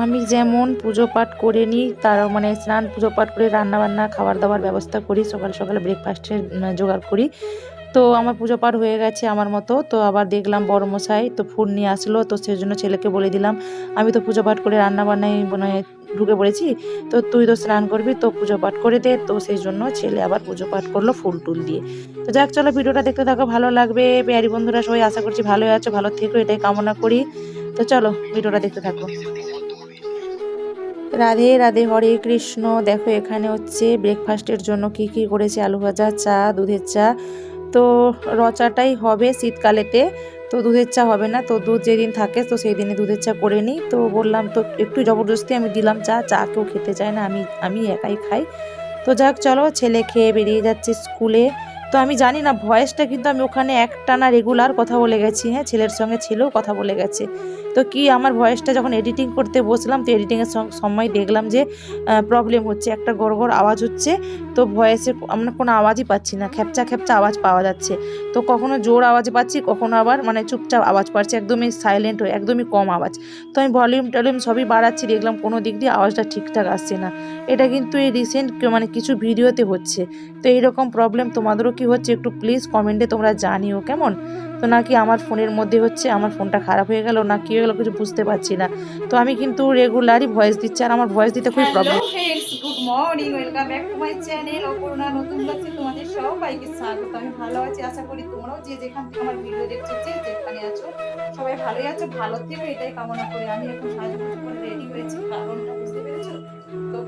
আমি যেমন পুজো পাঠ করে নিই, তার মানে স্নান, পুজো পাঠ করে রান্নাবান্না খাবার দাবার ব্যবস্থা করি, সকাল সকালে ব্রেকফাস্টের জোগাড় করি। তো আমার পুজো পাঠ হয়ে গেছে আমার মতো, তো আবার দেখলাম বড় মশাই তো ফুল নিয়ে আসলো, তো সেই জন্য ছেলেকে বলে দিলাম, আমি তো পুজো পাঠ করে রান্না বান্নায় মানে ঢুকে পড়েছি, তো তুই তো স্নান করবি, তো পুজো পাঠ করে দে। তো সেই জন্য ছেলে আবার পুজো পাঠ করল ফুল টুল দিয়ে। তো যাক, চলো ভিডিওটা দেখতে থাকো, ভালো লাগবে। পেয়ারি বন্ধুরা সবাই আশা করছি ভালোই আছো, ভালো থেকো, এটাই কামনা করি। তো চলো, ভিডিওটা দেখতে থাকো। রাধে রাধে হরে কৃষ্ণ। দেখো, এখানে হচ্ছে ব্রেকফাস্টের জন্য কি কি করেছে? আলু ভাজা, চা, দুধের চা। তো রচাটাই হবে শীতকালেতে। তো দুধের চা হবে না। তো দুধ যেদিন থাকে, তো সেই দিনে দুধের চা করে নিই। তো বললাম, তো একটু জবরদস্তি আমি দিলাম চা। চা কেউ খেতে চায় না। আমি আমি একাই খাই। তো যাক, চলো, ছেলে খেয়ে বেরিয়ে যাচ্ছে স্কুলে। তো আমি জানি না, ভয়েসটা কিন্তু আমি ওখানে একটানা রেগুলার কথা বলে গেছি। হ্যাঁ ছেলের সঙ্গে ছেলেও কথা বলে গেছে। তো কি আমার ভয়েসটা যখন এডিটিং করতে বসলাম, তো এডিটিংয়ের সময় দেখলাম যে প্রবলেম হচ্ছে, একটা গড় গড় আওয়াজ হচ্ছে, তো ভয়েসের আমরা কোনো আওয়াজই পাচ্ছি না খ্যাপচা খ্যাপচা আওয়াজ পাওয়া যাচ্ছে। তো কখনো জোর আওয়াজ পাচ্ছি, কখনো আবার মানে চুপচাপ আওয়াজ পাচ্ছি, একদমই সাইলেন্ট হয়ে, একদমই কম আওয়াজ। তো আমি ভলিউম টলিউম সবই বাড়াচ্ছি, দেখলাম কোনো দিক দিয়ে আওয়াজটা ঠিকঠাক আসছে না। এটা কিন্তু এই রিসেন্ট মানে কিছু ভিডিওতে হচ্ছে। তো এইরকম প্রবলেম তোমাদেরও কি হচ্ছে, একটু প্লিজ কমেন্টে তোমরা জানিও, কেমন? তো নাকি আমার ফোনের মধ্যে হচ্ছে আমার ফোনটা খারাপ হয়ে গেল না কি হয়ে গেলো কিছু বুঝতে পারছি না। তো আমি কিন্তু রেগুলারই ভয়েস দিচ্ছি আর আমার ভয়েস দিতে খুবই প্রবলেম গুড নতুন তোমাদের আমি ভালো আছি, আশা করি তোমরাও যেখান ভিডিও যেখানে আছো, সবাই ভালোই আছো এটাই কামনা আমি রেডি বুঝতে পেরেছ? তো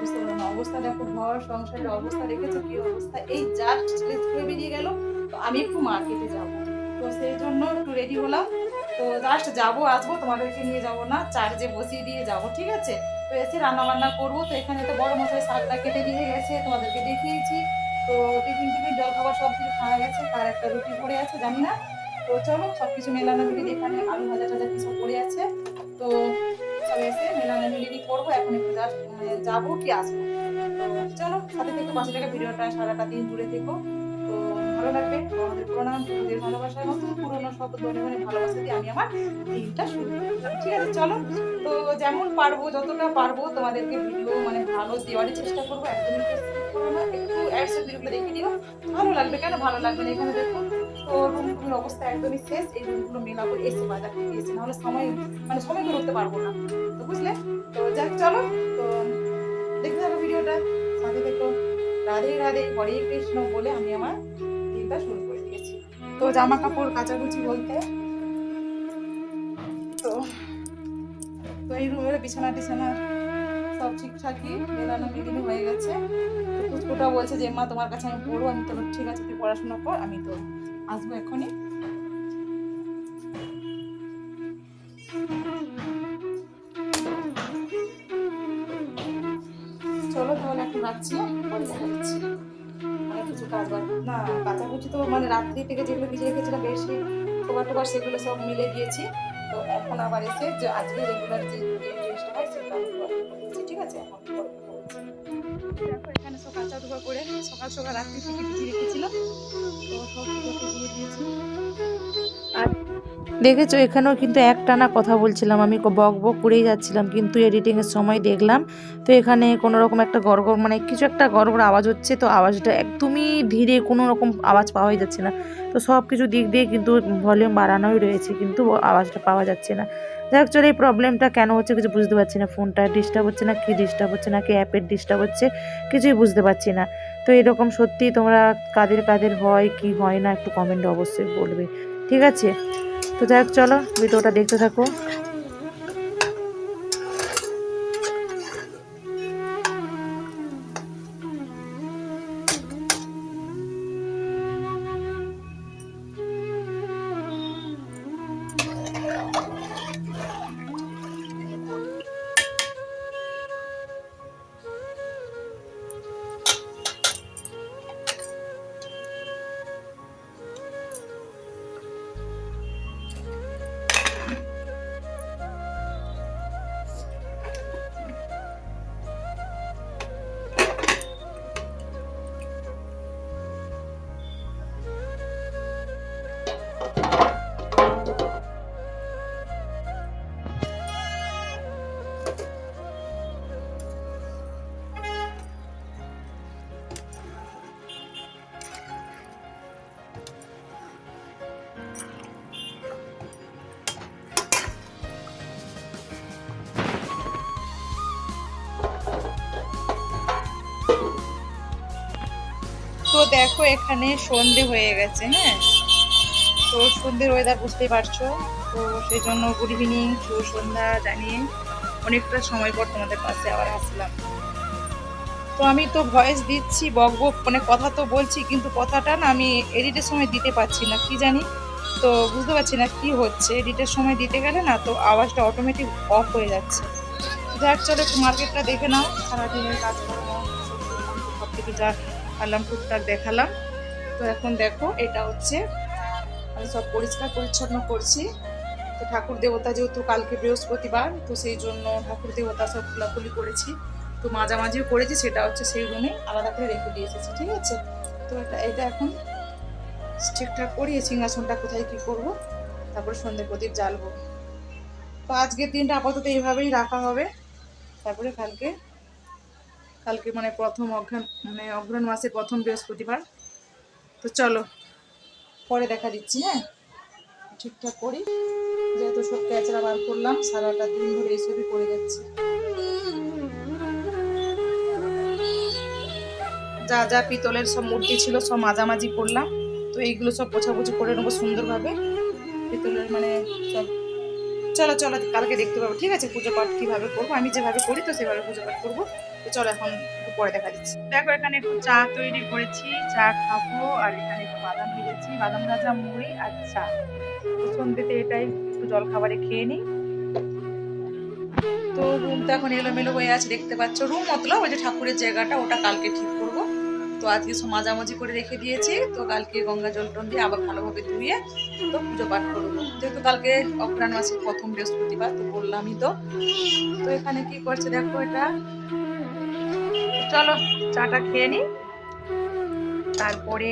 বুঝতে না। অবস্থা দেখো, ঘর, সংসারের অবস্থা দেখেছ, কি অবস্থা? এই জাস্ট বেরিয়ে গেল। তো আমি একটু মার্কেটে যাব। তো সেই জন্য একটু রেডি হলাম। তো জাস্ট যাব, আসব, তোমাদেরকে নিয়ে যাব না, চার্জে বসিয়ে দিয়ে যাব, ঠিক আছে? তো এসে রান্না বান্না করব। তো এখানে তো বড় মশাই শাকটা কেটে দিয়ে গেছে, তোমাদেরকে দেখিয়েছি। তো টিফিন টিফিন, জল খাবার সব কিছু খাওয়া গেছে তার একটা রুটি পড়ে আছে, জানি না। তো চলো সব কিছু মেলানো মিলিয়ে এখানে আলু ভাজা টাজা কি সব পড়ে আছে। তো সব এসে মেলানো মিলিয়ে করব। এখন একটু জাস্ট যাব কি আসব। চলো, সাথে থেকে পাশে থেকে ভিডিওটা সারাটা দিন জুড়ে তো ভালো লাগবে। আমাদের প্রণাম তোমাদের ভালোবাসা নতুন পুরোনো সব ধরে ধরে ভালোবাসা দিয়ে আমি আমার দিনটা শুরু ঠিক আছে, চলো। তো যেমন পারব, যতটা পারব তোমাদেরকে ভিডিও মানে ভালো দেওয়ারই চেষ্টা করব। একদমই একটু অ্যাডসের ভিডিওগুলো দেখে নিও। ভালো লাগবে কেন? ভালো লাগবে না এখানে দেখো। তো রুমগুলোর অবস্থা একদমই শেষ। এই রুমগুলো মেলাবো এসে বাজার থেকে এসে নাহলে সময় মানে সময় করে উঠতে পারব না। তো বুঝলে? তো যাক, চলো। তো দেখতে থাকো ভিডিওটা সাথে দেখো রাধে রাধে, হরে কৃষ্ণ বলে আমি আমার দিনটা শুরু করে দিয়েছি। তো জামা কাপড় কাচাকুচি বলতে, তো তো এই রুমের বিছানা টিছানা সব ঠিকঠাকই মেলানো মিলিনি হয়ে গেছে। কুচকুটা বলছে যে, মা, তোমার কাছে আমি পড়ব। আমি তো ঠিক আছে, তুই পড়াশোনা কর, আমি তো আসব এখনই। চলো তাহলে এখন রাখছি কাজ বাজ না, কাচাকুচি তো মানে রাত্রি থেকে যেগুলো ভিজে রেখেছিলাম বেশি কভার টোবার সেগুলো সব মিলে গিয়েছি। তো এখন আবার এসে যে আজকে রেগুলার যে জিনিসটা হয় সেটা ঠিক আছে? এখন। দেখো, এখানে সব কাঁচা করে সকাল সকাল রাত্রি থেকে ভিজে রেখেছিল তো সব দিয়ে দিয়েছি। দেখেছ, এখানেও কিন্তু একটানা কথা বলছিলাম, আমি বক বক করেই যাচ্ছিলাম, কিন্তু এডিটিংয়ের সময় দেখলাম, তো এখানে কোনো রকম একটা গড়গড় মানে কিছু একটা গড়গড় আওয়াজ হচ্ছে, তো আওয়াজটা একদমই ধীরে কোনো রকম আওয়াজ পাওয়াই যাচ্ছে না, তো সব কিছু দিক দিয়ে কিন্তু ভলিউম বাড়ানোই রয়েছে, কিন্তু আওয়াজটা পাওয়া যাচ্ছে না। যাক চলো এই প্রবলেমটা কেন হচ্ছে কিছু বুঝতে পারছি না ফোনটা ডিস্টার্ব হচ্ছে না, কি ডিস্টার্ব হচ্ছে না, কি অ্যাপের ডিস্টার্ব হচ্ছে, কিছুই বুঝতে পারছি না, তো এরকম সত্যি তোমরা কাদের কাদের হয়, কি হয় না, একটু কমেন্ট অবশ্যই বলবে, ঠিক আছে? তো যাই হোক চলো ভিডিওটা দেখতে থাকো। দেখো, এখানে সন্ধে হয়ে গেছে হ্যাঁ? তো সন্ধ্যের ওয়েদার বুঝতেই পারছ। তো সেই জন্য গুড ইভিনিং শুভ সন্ধ্যা জানিয়ে অনেকটা সময় পর তোমাদের পাশে আবার আসলাম। তো আমি তো ভয়েস দিচ্ছি, বক বক মানে কথা তো বলছি, কিন্তু কথাটা না আমি এডিটের সময় দিতে পারছি না, কি জানি? তো বুঝতে পারছি না কি হচ্ছে। এডিটের সময় দিতে গেলে না তো আওয়াজটা অটোমেটিক অফ হয়ে যাচ্ছে। যাক, চলো একটু মার্কেটটা দেখে নাও। সারাদিনের কাজকর্ম সব থেকে যা পারলাম টুকটাক দেখালাম। তো এখন দেখো, এটা হচ্ছে আমি সব পরিষ্কার পরিচ্ছন্ন করছি। তো ঠাকুর দেবতা যেহেতু কালকে বৃহস্পতিবার, তো সেই জন্য ঠাকুর দেবতা সব খোলাখুলি করেছি। তো মাঝামাঝিও করেছি, সেটা হচ্ছে সেই রুমে আলাদা করে রেখে দিয়ে এসেছি, ঠিক আছে? তো এটা এটা এখন ঠিকঠাক করি সিংহাসনটা কোথায় কি করব? তারপরে সন্ধে প্রদীপ জ্বালবো। তো আজকের দিনটা আপাতত এইভাবেই রাখা হবে। তারপরে কালকে কালকে মানে প্রথম অঘ্রাণ মানে অঘ্রাণ মাসের প্রথম বৃহস্পতিবার। তো চলো, পরে দেখা দিচ্ছি হ্যাঁ? ঠিকঠাক করি। যেহেতু সব ক্যাচরা বার করলাম, সারাটা দিন ধরে এই এইসবই করে যাচ্ছি। যা যা পিতলের সব মূর্তি ছিল, সব মাঝামাঝি করলাম। তো এইগুলো সব পোছাপুছি করে নেব সুন্দরভাবে। পিতলের মানে সব চলো চলো, কালকে দেখতে পাবো। ঠিক আছে, পুজো পাঠ কীভাবে করব? আমি যেভাবে করি, তো সেভাবে পুজো পাঠ করব। তো চলো এখন পরে দেখা দিচ্ছি দেখো, এখানে একটু চা তৈরি করেছি, চা খাব, আর এখানে একটু বাদাম ভেজেছি, বাদাম ভাজা মুড়ি আর চা। সন্ধ্যেতে এটাই একটু জল খাবারে খেয়ে নিই। তো রুমটা এখন এলোমেলো হয়ে আছে, দেখতে পাচ্ছ। রুম মতলব ওই যে ঠাকুরের জায়গাটা, ওটা কালকে ঠিক করব। তো আজকে সব মাঝামাঝি করে রেখে দিয়েছি, তো কালকে গঙ্গা জল টন দিয়ে আবার ভালোভাবে ধুয়ে, তো পুজো পাঠ করব। যেহেতু কালকে অগ্রাণ মাসের প্রথম বৃহস্পতিবার, তো বললামই তো। তো এখানে কি করছে দেখো এটা? চলো, চাটা খেয়ে নি। তারপরে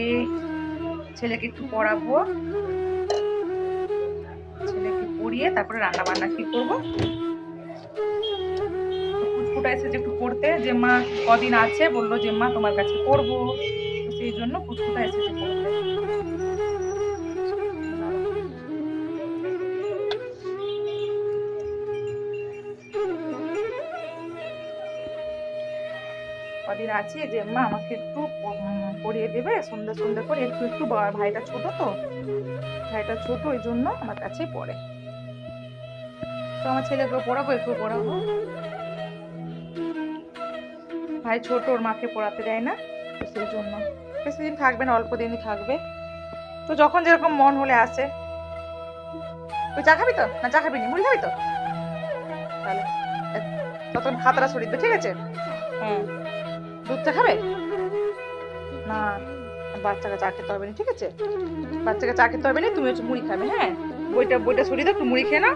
ছেলেকে একটু পড়াবো। ছেলেকে পড়িয়ে তারপরে রান্না বান্না কি করব? ফুটফুটা এসেছে একটু পড়তে। যে মা কদিন আছে, বলল যে মা তোমার কাছে পড়ব সেই জন্য ফুটফুটা এসেছে পড়তে। কদিন আছে যে, মা, আমাকে একটু পড়িয়ে দেবে, সন্ধ্যা সন্ধ্যা করে একটু একটু ভাইটা ছোট তো, ভাইটা ছোট, ওই জন্য আমার কাছেই পড়ে। তো আমার ছেলেকে পড়াবো, একটু পড়াবো। ভাই ছোট, ওর মাকে পড়াতে দেয় না, তো সেই জন্য। বেশি দিন থাকবে না, অল্প দিনই থাকবে। তো যখন যেরকম মন হলে আসে। তুই চা খাবি তো? না, চা খাবি নি? মুড়ি খাবি তো? তাহলে তখন খাতাটা সরিয়ে ঠিক আছে? হ্যাঁ দুধ চা খাবে? না বাচ্চাকে চা খেতে হবে না ঠিক আছে? বাচ্চাকে চা খেতে হবে না তুমি হচ্ছে মুড়ি খাবে হ্যাঁ? বইটা বইটা সরিয়ে দাও একটু মুড়ি খেয়ে নাও।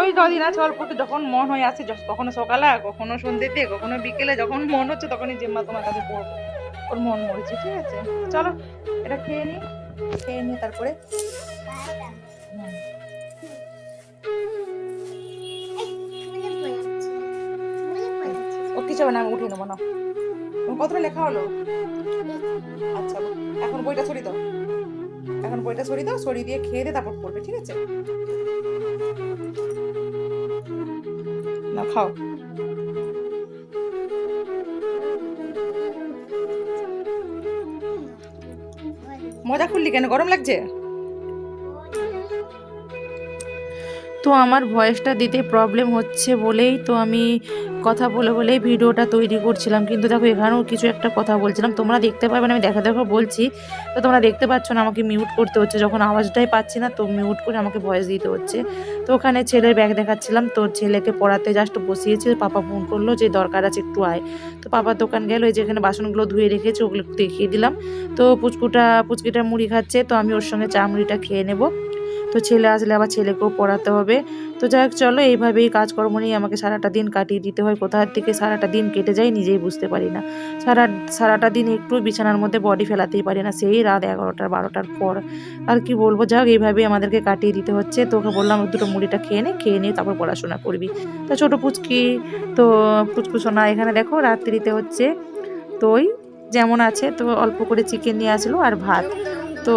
ওই কদিন আছে অল্প যখন মন হয়ে আসে কখনো সকালে কখনো সন্ধ্যেতে কখনো বিকেলে যখন মন হচ্ছে তখনই জেম্মা তোমার কাছে পড়ব। ওর মন মরেছে ঠিক আছে? চলো এটা খেয়ে নি খেয়ে নিয়ে তারপরে? ও কিছু হবে না আমি উঠিয়ে নেব না কতটা লেখা হলো? আচ্ছা এখন বইটা সরিয়ে দাও। এখন বইটা সরিয়ে দাও সরিয়ে দিয়ে খেয়ে দিয়ে তারপর পড়বে, ঠিক আছে? না খাও। মজা খুললি কেন? গরম লাগছে? তো আমার ভয়েসটা দিতে প্রবলেম হচ্ছে বলেই তো আমি কথা বলে বলেই ভিডিওটা তৈরি করছিলাম। কিন্তু দেখো, এখানেও কিছু একটা কথা বলছিলাম। তোমরা দেখতে পাবে না, আমি দেখা, দেখো বলছি। তো তোমরা দেখতে পাচ্ছ না, আমাকে মিউট করতে হচ্ছে। যখন আওয়াজটাই পাচ্ছি না, তো মিউট করে আমাকে ভয়েস দিতে হচ্ছে। তো ওখানে ছেলের ব্যাগ দেখাচ্ছিলাম। তো ছেলেকে পড়াতে জাস্ট বসিয়েছি। পাপা ফোন করল যে, দরকার আছে একটু আয়। তো পাপার দোকান গেল, এই যেখানে বাসনগুলো ধুয়ে রেখেছে, ওগুলো দেখিয়ে দিলাম। তো পুচকুটা, পুচকিটা মুড়ি খাচ্ছে। তো আমি ওর সঙ্গে চা মুড়িটা খেয়ে নেব। তো ছেলে আসলে আবার ছেলেকেও পড়াতে হবে। তো যাই হোক, চলো এইভাবেই কাজকর্ম নিয়ে আমাকে সারাটা দিন কাটিয়ে দিতে হয়। কোথার থেকে সারাটা দিন কেটে যায় নিজেই বুঝতে পারি না। সারা, সারাটা দিন একটু বিছানার মধ্যে বডি ফেলাতেই পারি না। সেই রাত এগারোটার, বারোটার পর। আর কি বলব? যাক এইভাবেই আমাদেরকে কাটিয়ে দিতে হচ্ছে। তো ওকে বললাম, দুটো মুড়িটা খেয়ে নে, খেয়ে নিয়ে তারপর পড়াশোনা করবি। তো ছোটো পুচকি, তো পুচকু সোনা এখানে দেখো, রাত্রিতে হচ্ছে তো ওই যেমন আছে, তো অল্প করে চিকেন নিয়ে আসলো আর ভাত। তো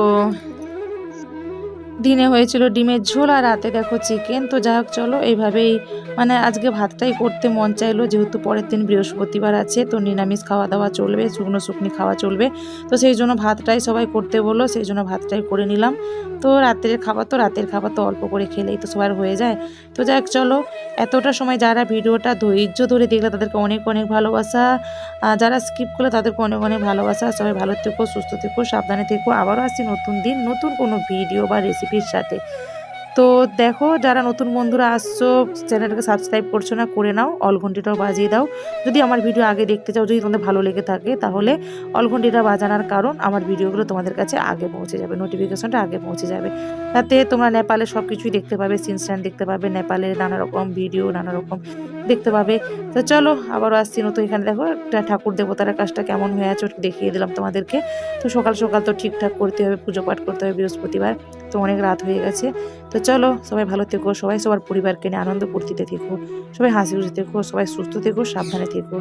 দিনে হয়েছিল ডিমের ঝোল আর রাতে দেখো চিকেন তো যাই হোক, চলো এইভাবেই মানে আজকে ভাতটাই করতে মন চাইলো, যেহেতু পরের দিন বৃহস্পতিবার আছে, তো নিরামিষ খাওয়া দাওয়া চলবে, শুকনো শুকনি খাওয়া চলবে। তো সেই জন্য ভাতটাই সবাই করতে বলল, সেই জন্য ভাতটাই করে নিলাম। তো রাতের খাবার তো, রাতের খাবার তো অল্প করে খেলেই তো সবার হয়ে যায়। তো যাই হোক, চলো, এতটা সময় যারা ভিডিওটা ধৈর্য ধরে দেখলে তাদেরকে অনেক অনেক ভালোবাসা। যারা স্কিপ করলে তাদেরকে অনেক অনেক ভালোবাসা। সবাই ভালো থেকো, সুস্থ থেকো, সাবধানে থেকো। আবারও আসছি নতুন দিন, নতুন কোনো ভিডিও বা রেসিপির সাথে। তো দেখো, যারা নতুন বন্ধুরা আসছো, চ্যানেলটাকে সাবস্ক্রাইব করছ না, করে নাও। অল ঘন্টিটাও বাজিয়ে দাও। যদি আমার ভিডিও আগে দেখতে চাও, যদি তোমাদের ভালো লেগে থাকে, তাহলে অল ঘন্টিটা বাজানোর কারণ আমার ভিডিওগুলো তোমাদের কাছে আগে পৌঁছে যাবে নোটিফিকেশনটা আগে পৌঁছে যাবে। তাতে তোমরা নেপালে সব কিছুই দেখতে পাবে সিনস্ট্যান্ড দেখতে পাবে, নেপালের নানা রকম ভিডিও নানা রকম দেখতে পাবে। তো চলো, আবারও আসছি নতুন এখানে। দেখো, একটা ঠাকুর দেবতার কাজটা কেমন হয়ে আছে দেখিয়ে দিলাম তোমাদেরকে। তো সকাল সকাল তো ঠিকঠাক করতে হবে, পুজো পাঠ করতে হবে বৃহস্পতিবার। তো অনেক রাত হয়ে গেছে। তো চলো, সবাই ভালো থেকো, সবাই সবার পরিবারকে নিয়ে আনন্দ ফুর্তিতে থেকো। সবাই হাসি খুশি থেকো, সবাই সুস্থ থেকো, সাবধানে থেকো,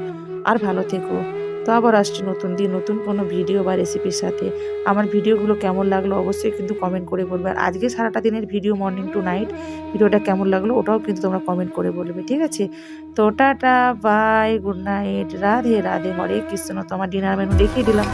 আর ভালো থেকো। তো আবার আসছি নতুন দিন, নতুন কোনো ভিডিও বা রেসিপির সাথে। আমার ভিডিওগুলো কেমন লাগল অবশ্যই কিন্তু কমেন্ট করে বলবে। আর আজকে সারাটা দিনের ভিডিও মর্নিং টু নাইট ভিডিওটা কেমন লাগল ওটাও কিন্তু তোমরা কমেন্ট করে বলবে, ঠিক আছে? তো tata bye good night Radhe Radhe, Hare Krishna. তোমার ডিনার মেনু দেখিয়ে দিলাম।